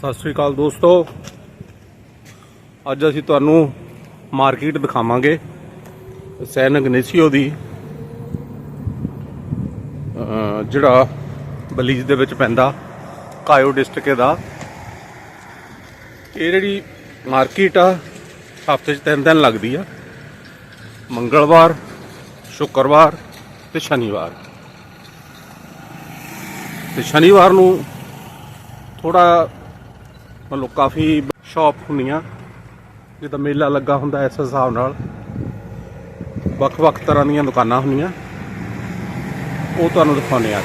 ਸਤਿ ਸ੍ਰੀ ਅਕਾਲ ਦੋਸਤੋ। ਅੱਜ ਅਸੀਂ ਤੁਹਾਨੂੰ ਮਾਰਕੀਟ ਦਿਖਾਵਾਂਗੇ। ਸੈਨ ਨੇਸੀਓ ਦੀ ਜਿਹੜਾ ਬਲੀਜ ਦੇ ਵਿੱਚ ਪੈਂਦਾ, ਕਾਇਓ ਡਿਸਟ੍ਰਿਕਟ ਦਾ। ਇਹ ਜਿਹੜੀ ਮਾਰਕੀਟ ਆ, ਹਫ਼ਤੇ 'ਚ ਤਿੰਨ ਦਿਨ ਲੱਗਦੀ ਆ। ਮੰਗਲਵਾਰ, ਸ਼ੁੱਕਰਵਾਰ ਤੇ ਸ਼ਨੀਵਾਰ। ਤੇ ਸ਼ਨੀਵਾਰ ਨੂੰ ਥੋੜਾ ਮਤਲਬ ਕਾਫੀ ਸ਼ਾਪ ਹੁੰਦੀਆਂ। ਜਿੱਦਾਂ ਮੇਲਾ ਲੱਗਾ ਹੁੰਦਾ ਇਸ ਹਿਸਾਬ ਨਾਲ। ਵੱਖ-ਵੱਖ ਤਰ੍ਹਾਂ ਦੀਆਂ ਦੁਕਾਨਾਂ ਹੁੰਦੀਆਂ। ਉਹ ਤੁਹਾਨੂੰ ਦਿਖਾਉਂਦੇ ਆ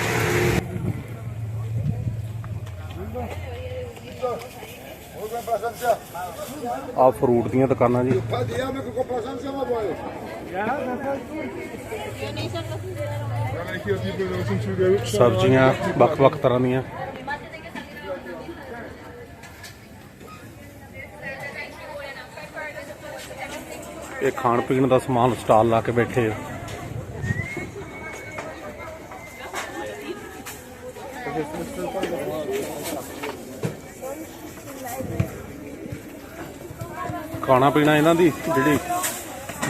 ਆ ਫਰੂਟ ਦੀਆਂ ਦੁਕਾਨਾਂ ਜੀ। ਸਬਜ਼ੀਆਂ ਵੱਖ-ਵੱਖ ਤਰ੍ਹਾਂ ਦੀਆਂ। ਇਹ ਖਾਣ ਪੀਣ ਦਾ ਸਮਾਨ ਸਟਾਲ ਲਾ ਕੇ ਬੈਠੇ ਆ। ਖਾਣਾ ਪੀਣਾ ਇਹਨਾਂ ਦੀ, ਜਿਹੜੀ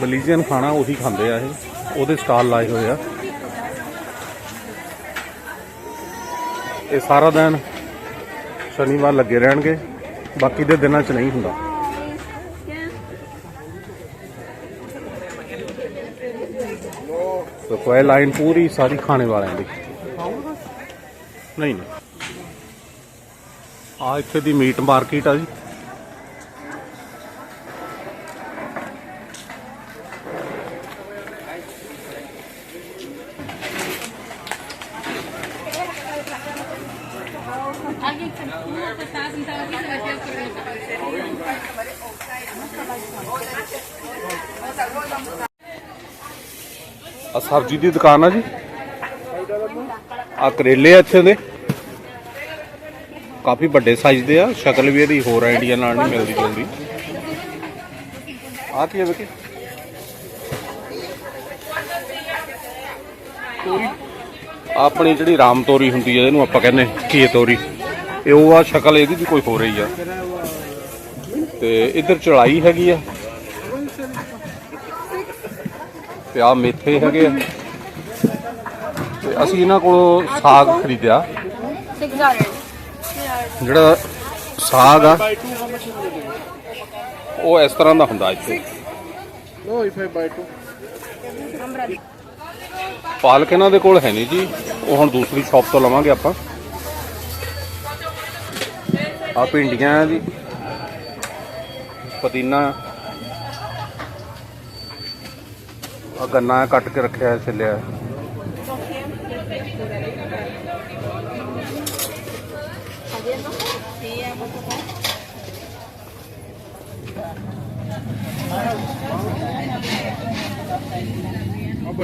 ਬਲੀਜ਼ੀਅਨ ਖਾਣਾ ਉਹੀ ਖਾਂਦੇ ਆ ਇਹ। ਉਹਦੇ ਸਟਾਲ ਲਾਏ ਹੋਏ ਆ। ਇਹ ਸਾਰਾ ਦਿਨ ਸ਼ਨੀਵਾਰ ਲੱਗੇ ਰਹਿਣਗੇ, ਬਾਕੀ ਦੇ ਦਿਨਾਂ 'ਚ ਨਹੀਂ ਹੁੰਦਾ। ਸੋ ਕੋਈ ਲਾਈਨ ਪੂਰੀ ਸਾਰੀ ਖਾਣੇ ਵਾਲਿਆਂ ਦੀ। ਨਹੀਂ ਨਹੀਂ। ਆ ਇੱਥੇ ਦੀ ਮੀਟ ਮਾਰਕੀਟ ਆ ਜੀ। ਆ ਸਬਜ਼ੀ ਦੀ ਦੁਕਾਨ ਆ ਜੀ। ਆ ਕਰੇਲੇ ਆ ਇੱਥੇ ਦੇ। ਕਾਫੀ ਵੱਡੇ ਸਾਈਜ਼ ਦੇ ਆ। ਸ਼ਕਲ ਵੀ ਇਹਦੀ ਹੋਰ ਆਈਡੀਆ ਨਾਲ ਨਹੀਂ ਮਿਲਦੀ ਜਲਦੀ। ਆ ਕੀ ਹੈ ਵੇਖੇ? ਤੋਰੀ। ਆਪਣੀ ਜਿਹੜੀ ਰਾਮ ਤੋਰੀ ਹੁੰਦੀ ਹੈ ਇਹਨੂੰ ਆਪਾਂ ਕਹਿੰਦੇ ਘੀਏ ਤੋਰੀ। ਇਹ ਉਹ ਆ, ਸ਼ਕਲ ਇਹਦੀ ਵੀ ਕੋਈ ਹੋ ਰਹੀ ਆ। ਤੇ ਇੱਧਰ ਚੜਾਈ ਹੈਗੀ ਆ। ਤੇ ਆ ਮੇਥੇ ਹੈਗੇ ਆ। ਤੇ ਅਸੀਂ ਇਹਨਾਂ ਕੋਲੋਂ ਸਾਗ ਖਰੀਦਿਆ। ਜਿਹੜਾ ਸਾਗ ਆ ਉਹ ਇਸ ਤਰ੍ਹਾਂ ਦਾ ਹੁੰਦਾ ਇੱਥੇ। No, if I buy two. ਪਾਲਕ ਇਹਨਾਂ ਦੇ ਕੋਲ ਹੈ ਨਹੀਂ ਜੀ। ਉਹ ਹੁਣ ਦੂਸਰੀ ਸ਼ਾਪ ਤੋਂ ਲਵਾਂਗੇ ਆਪਾਂ। ਆ ਭਿੰਡੀਆਂ ਆ ਜੀ। ਪੁਦੀਨਾ ਆ ਗੰਨਾ ਕੱਟ ਕੇ ਰੱਖਿਆ ਹੈ ਛਿੱਲਿਆ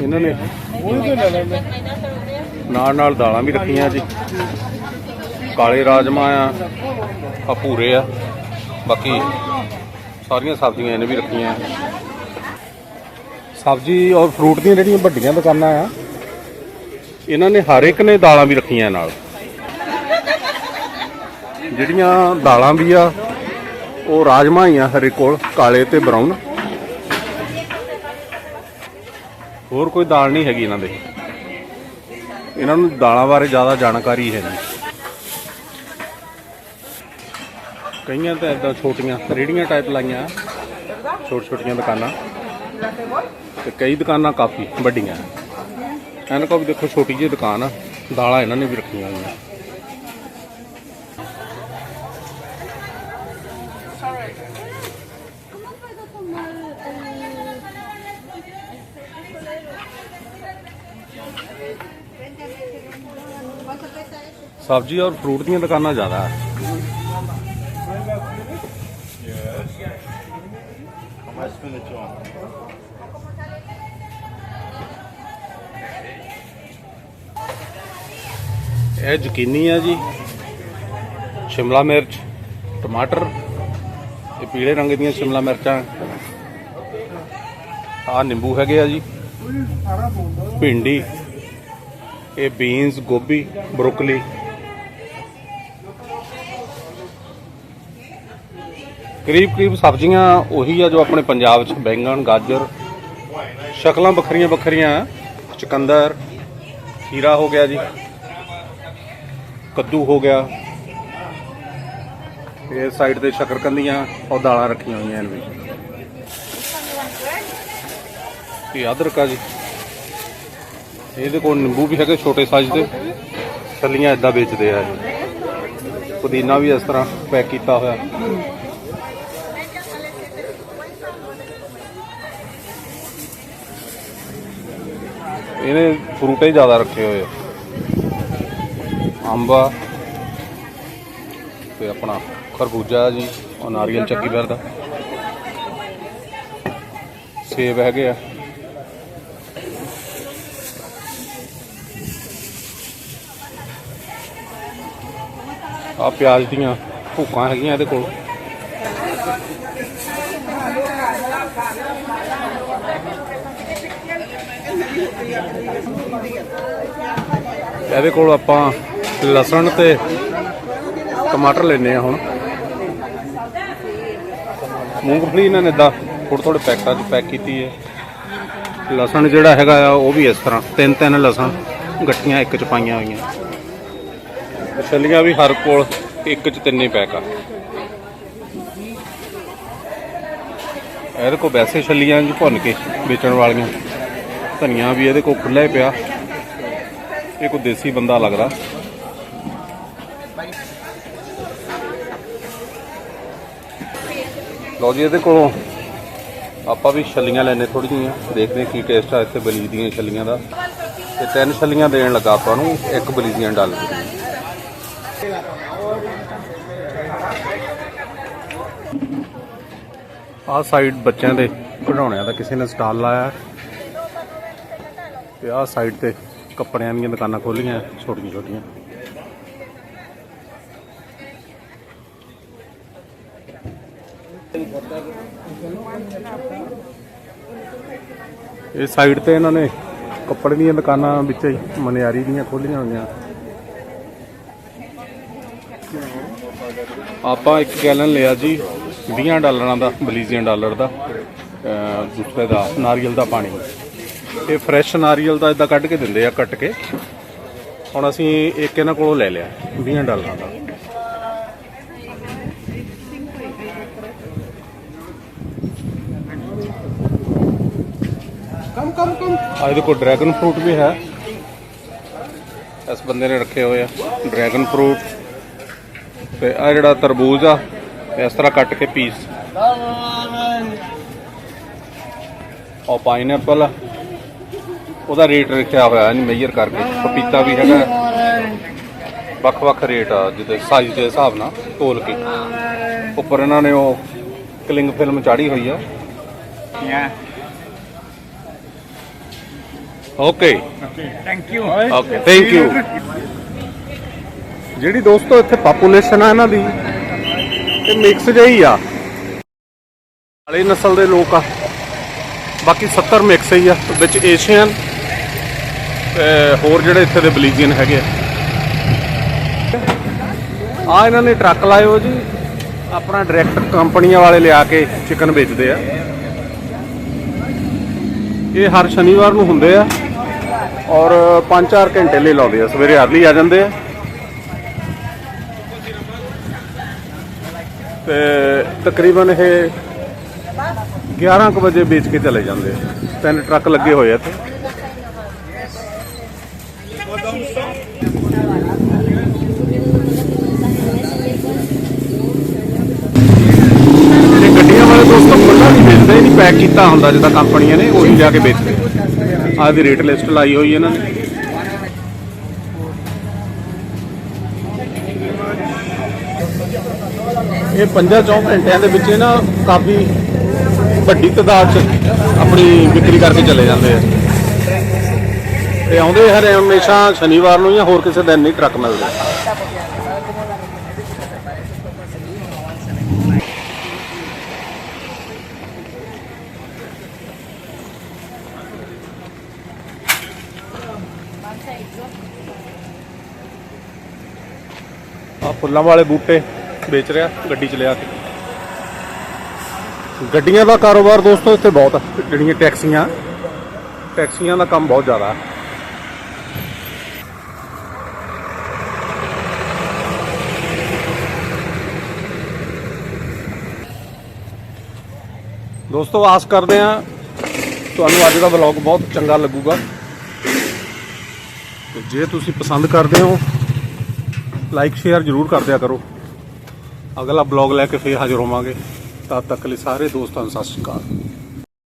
ਇਹਨਾਂ ਨੇ ਨਾਲ ਨਾਲ ਦਾਲਾਂ ਵੀ ਰੱਖੀਆਂ ਜੀ। ਕਾਲੇ ਰਾਜਮਾ ਆ ਆ ਭੂਰੇ ਆ। ਬਾਕੀ ਸਾਰੀਆਂ ਸਬਜ਼ੀਆਂ ਇਹਨੇ ਵੀ ਰੱਖੀਆਂ। ਸਬਜ਼ੀ ਔਰ ਫਰੂਟ ਦੀਆਂ ਜਿਹੜੀਆਂ ਵੱਡੀਆਂ ਦੁਕਾਨਾਂ ਆ, ਇਹਨਾਂ ਨੇ ਹਰ ਇੱਕ ਨੇ ਦਾਲਾਂ ਵੀ ਰੱਖੀਆਂ ਨਾਲ। ਜਿਹੜੀਆਂ ਦਾਲਾਂ ਵੀ ਆ, ਉਹ ਰਾਜਮਾ ਹੀ ਆ ਹਰੇ ਕੋਲ, ਕਾਲੇ ਤੇ ਬਰਾਊਨ ਹੋਰ ਕੋਈ ਦਾਲ ਨਹੀਂ ਹੈਗੀ ਇਹਨਾਂ ਦੇ। ਇਹਨਾਂ ਨੂੰ ਦਾਲਾਂ ਬਾਰੇ ਜ਼ਿਆਦਾ ਜਾਣਕਾਰੀ ਹੈ ਨਹੀਂ। ਕਈਆਂ ਤਾਂ ਇਦਾਂ ਛੋਟੀਆਂ ਰੇੜੀਆਂ ਟਾਈਪ ਲਾਈਆਂ ਛੋਟ ਛੋਟੀਆਂ ਦੁਕਾਨਾਂ। ਤੇ ਕਈ ਦੁਕਾਨਾਂ ਕਾਫੀ ਵੱਡੀਆਂ ਇਹਨਾਂ ਕੋਲ ਵੀ ਦੇਖੋ ਛੋਟੀ ਜਿਹੀ ਦੁਕਾਨ ਆ, ਦਾਲਾਂ ਇਹਨਾਂ ਨੇ ਵੀ ਰੱਖੀਆਂ ਹੋਈਆਂ। ਸਬਜ਼ੀ ਔਰ ਫਰੂਟ ਦੀਆਂ ਦੁਕਾਨਾਂ ਜ਼ਿਆਦਾ ਹੈ ਇਹ ਜ਼ਕੀਨੀ ਆ ਜੀ। ਸ਼ਿਮਲਾ ਮਿਰਚ, ਟਮਾਟਰ ਇਹ ਪੀਲੇ ਰੰਗ ਦੀਆਂ ਸ਼ਿਮਲਾ ਮਿਰਚਾਂ। ਆ ਨਿੰਬੂ ਹੈਗੇ ਆ ਜੀ। ਭਿੰਡੀ, ਇਹ ਬੀਨਸ ਗੋਭੀ ਬਰੋਕਲੀ ਕਰੀਬ ਕਰੀਬ ਸਬਜ਼ੀਆਂ ਉਹੀ ਆ ਜੋ ਆਪਣੇ ਪੰਜਾਬ 'ਚ ਬੈਂਗਣ, ਗਾਜਰ, ਸ਼ਕਲਾਂ ਵੱਖਰੀਆਂ ਵੱਖਰੀਆਂ ਚੁਕੰਦਰ, ਖੀਰਾ ਹੋ ਗਿਆ ਜੀ। ਕੱਦੂ ਹੋ ਗਿਆ। ਇਹ ਸਾਈਡ ਤੇ ਸ਼ਕਰਕੰਦੀਆਂ ਔਰ ਦਾਲਾਂ ਰੱਖੀਆਂ ਹੋਈਆਂ ਨੇ ਵੀ। ਇਹ ਅਦਰਕ ਆ ਜੀ। ਇਹਦੇ ਕੋਲ ਨਿੰਬੂ ਵੀ ਹੈਗੇ ਛੋਟੇ ਸਾਈਜ਼ ਦੇ। ਛੱਲੀਆਂ ਇਦਾਂ ਵੇਚਦੇ ਆ ਜੀ ਪੁਦੀਨਾ ਵੀ ਇਸ ਤਰ੍ਹਾਂ ਪੈਕ ਕੀਤਾ ਹੋਇਆ। ਇਹਨੇ ਫਰੂਟੇ ਹੀ ਜ਼ਿਆਦਾ ਰੱਖੇ ਹੋਏ ਆ। ਅੰਬਾ ਤੇ ਆਪਣਾ ਖਰਬੂਜਾ ਜੀ, ਉਹ ਨਾਰੀਅਲ ਚੱਕੀ ਫਿਰਦਾ ਸੇਬ ਹੈਗੇ ਆ। ਆ ਪਿਆਜ਼ ਦੀਆਂ ਭੁੱਕਾਂ ਹੈਗੀਆਂ ਇਹਦੇ ਕੋਲ। ਇਹਦੇ ਕੋਲ ਆਪਾਂ ਲਸਣ ਤੇ ਟਮਾਟਰ ਲੈਨੇ ਆ ਹੁਣ। ਮੂੰਗਫਲੀ ਇਹਨਾਂ ਨੇ ਇਦਾਂ ਥੋੜੇ ਥੋੜੇ ਪੈਕਟਾਂ 'ਚ ਪੈਕ ਕੀਤੀ ਹੈ। ਲਸਣ ਜਿਹੜਾ ਹੈਗਾ ਆ, ਉਹ ਵੀ ਇਸ ਤਰ੍ਹਾਂ, ਤਿੰਨ ਤਿੰਨ ਲਸਣ ਗੱਠੀਆਂ ਇੱਕ 'ਚ ਪਾਈਆਂ ਹੋਈਆਂ। ਛੱਲੀਆਂ ਵੀ ਹਰ ਕੋਲ ਇੱਕ 'ਚ ਤਿੰਨੇ ਪੈਕ ਆ। ਇਹਦੇ ਕੋਲ ਵੈਸੇ ਛੱਲੀਆਂ ਜੀ ਭੁੰਨ ਕੇ ਵੇਚਣ ਵਾਲੀਆਂ। ਧਨੀਆ ਵੀ ਇਹਦੇ ਕੋਲ ਖੁੱਲ੍ਹਾ ਹੀ ਪਿਆ। ਇਹ ਕੋਈ ਦੇਸੀ ਬੰਦਾ ਲੱਗਦਾ। ਲਓ ਜੀ, ਇਹਦੇ ਕੋਲੋਂ ਆਪਾਂ ਵੀ ਛੱਲੀਆਂ ਲੈਨੇ ਥੋੜੀ ਜਿਹੀਆਂ। ਦੇਖਦੇ ਕੀ ਟੇਸਟ ਆ ਇੱਥੇ ਬਲੀ ਦੀਆਂ ਛੱਲੀਆਂ ਦਾ। ਤੇ ਤਿੰਨ ਛੱਲੀਆਂ ਦੇਣ ਲੱਗਾ ਆਪਾਂ ਨੂੰ, ਇੱਕ ਬਲੀ ਦੀਆਂ ਡਾਲ। ਆਹ ਸਾਈਡ ਬੱਚਿਆਂ ਦੇ ਖਿਡੌਣਿਆਂ ਦਾ ਕਿਸੇ ਨੇ ਸਟਾਲ ਲਾਇਆ। ਹੈ। ਤੇ ਆਹ ਸਾਈਡ ਤੇ ਕੱਪੜਿਆਂ ਦੀਆਂ ਦੁਕਾਨਾਂ ਖੋਲੀਆਂ ਛੋਟੀਆਂ ਛੋਟੀਆਂ ਇਹ ਸਾਈਡ ਤੇ ਇਹਨਾਂ ਨੇ ਕੱਪੜੇ ਦੀਆਂ ਦੁਕਾਨਾਂ ਵਿੱਚ ਹੀ ਮਨਿਆਰੀ ਦੀਆਂ ਖੋਲੀਆਂ ਹੋਈਆਂ। ਆਪਾਂ ਇੱਕ ਗੈਲਨ ਲਿਆ ਜੀ 20 ਡਾਲਰਾਂ ਦਾ, ਬਲੀਜ਼ੀਅਨ ਡਾਲਰ ਦਾ ਦੂਸਰੇ ਦਾ, ਨਾਰੀਅਲ ਦਾ ਪਾਣੀ। ਇਹ ਫਰੈਸ਼ ਨਾਰੀਅਲ ਦਾ ਇਦਾਂ ਕੱਢ ਕੇ ਦਿੰਦੇ ਆ, ਕੱਟ ਕੇ। ਹੁਣ ਅਸੀਂ ਇੱਕ ਇਹਨਾਂ ਕੋਲੋਂ ਲੈ ਲਿਆ 20 ਡਾਲਰਾਂ ਦਾ। Come, come. ਇਹਦੇ ਕੋਲ ਡਰੈਗਨ ਫਰੂਟ ਵੀ ਹੈ। ਇਸ ਬੰਦੇ ਨੇ ਰੱਖੇ ਹੋਏ ਆ ਡਰੈਗਨ ਫਰੂਟ ਤੇ ਆ ਜਿਹੜਾ ਤਰਬੂਜ ਆ ਇਸ ਤਰ੍ਹਾਂ ਕੱਟ ਕੇ ਪੀਸ ਉਹ ਪਾਈਨਐਪਲ ਉਹਦਾ ਰੇਟ ਰੱਖਿਆ ਹੋਇਆ ਨਹੀਂ ਮੇਜਰ ਕਰਕੇ ਪਪੀਤਾ ਵੀ ਹੈਗਾ। ਵੱਖ-ਵੱਖ ਰੇਟ ਆ ਜਿਹਦੇ ਸਾਈਜ਼ ਦੇ ਹਿਸਾਬ ਨਾਲ ਤੋਲ ਕੇ। ਉੱਪਰ ਇਹਨਾਂ ਨੇ ਉਹ ਕਲਿੰਗ ਫਿਲਮ ਚਾੜੀ ਹੋਈ ਆ। Okay. Thank you. Okay thank you ਜਿਹੜੀ ਦੋਸਤੋ ਇੱਥੇ ਪਾਪੂਲੇਸ਼ਨ ਆ ਇਹਨਾਂ ਦੀ ਇਹ ਮਿਕਸ ਜਿਹੀ ਆ। ਵਾਲੇ ਨਸਲ ਦੇ ਲੋਕ ਆ। ਬਾਕੀ 70 ਮਿਕਸ ਹੀ ਆ ਵਿੱਚ ਏਸ਼ੀਅਨ ਤੇ ਹੋਰ ਜਿਹੜੇ ਇੱਥੇ ਦੇ ਬਲੀਜ਼ੀਅਨ ਹੈਗੇ ਆ। ਆ ਇਹਨਾਂ ਨੇ ਟਰੱਕ ਲਾਏ ਹੋ ਜੀ। ਆਪਣਾ ਡਾਇਰੈਕਟ ਕੰਪਨੀਆਂ ਵਾਲੇ ਲਿਆ ਕੇ ਚਿਕਨ ਵੇਚਦੇ ਆ। ਇਹ ਹਰ ਸ਼ਨੀਵਾਰ ਨੂੰ ਹੁੰਦੇ ਆ। ਔਰ 5-4 ਘੰਟੇ ਲਈ ਲਾਉਂਦੇ ਆ, ਸਵੇਰੇ ਅਰਲੀ ਆ ਜਾਂਦੇ ਆ। ਤੇ ਤਕਰੀਬਨ ਇਹ 11 ਕੁ ਵਜੇ ਵੇਚ ਕੇ ਚਲੇ ਜਾਂਦੇ ਆ। ਤਿੰਨ ਟਰੱਕ ਲੱਗੇ ਹੋਏ ਆ ਇੱਥੇ। ਇਹ ਗੱਡੀਆਂ ਵਾਲੇ ਦੋਸਤੋ ਖੁੱਲਾ ਨਹੀਂ ਵੇਚਦੇ ਇਹ ਨਹੀਂ ਪੈਕ ਕੀਤਾ ਹੁੰਦਾ ਜਿੱਦਾਂ ਕੰਪਨੀਆਂ ਨੇ, ਉਹੀ ਲਿਆ ਕੇ ਵੇਚਦੇ ਆਹ ਦੀ ਰੇਟ ਲਿਸਟ ਲਾਈ ਹੋਈ ਇਹਨਾਂ ਨੇ। ਇਹ ਪੰਜਾਂ ਚੌਂ ਘੰਟਿਆਂ ਦੇ ਵਿੱਚ ਨਾ ਕਾਫੀ ਵੱਡੀ ਤਾਦਾਦ 'ਚ ਆਪਣੀ ਵਿਕਰੀ ਕਰਕੇ ਚਲੇ ਜਾਂਦੇ ਆ। ਤੇ ਆਉਂਦੇ ਹਰੇ ਹਮੇਸ਼ਾ ਸ਼ਨੀਵਾਰ ਨੂੰ ਜਾਂ ਹੋਰ ਕਿਸੇ ਦਿਨ ਨਹੀਂ ਟਰੱਕ ਮਿਲਦੇ। ਆ ਫੁੱਲਾਂ ਵਾਲੇ ਬੂਟੇ ਵੇਚ ਰਿਹਾ, ਗੱਡੀ ਚ ਲਿਆ ਕੇ। ਗੱਡੀਆਂ ਦਾ ਕਾਰੋਬਾਰ ਦੋਸਤੋ ਇੱਥੇ ਬਹੁਤ ਆ, ਜਿਹੜੀਆਂ ਟੈਕਸੀਆਂ ਟੈਕਸੀਆਂ ਦਾ ਕੰਮ ਬਹੁਤ ਜ਼ਿਆਦਾ ਹੈ ਦੋਸਤੋ, ਆਸ ਕਰਦੇ ਆ ਤੁਹਾਨੂੰ ਅੱਜ ਦਾ ਵਲੌਗ ਬਹੁਤ ਚੰਗਾ ਲੱਗੂਗਾ। ਜੇ ਤੁਸੀਂ ਪਸੰਦ ਕਰਦੇ ਹੋ ਲਾਈਕ ਸ਼ੇਅਰ ਜ਼ਰੂਰ ਕਰ ਦਿਆ ਕਰੋ। ਅਗਲਾ ਬਲੌਗ ਲੈ ਕੇ ਫੇਰ ਹਾਜ਼ਰ ਹੋਵਾਂਗੇ। ਤਦ ਤੱਕ ਲਈ ਸਾਰੇ ਦੋਸਤਾਂ ਨੂੰ ਸਤਿ ਸ਼੍ਰੀ ਅਕਾਲ।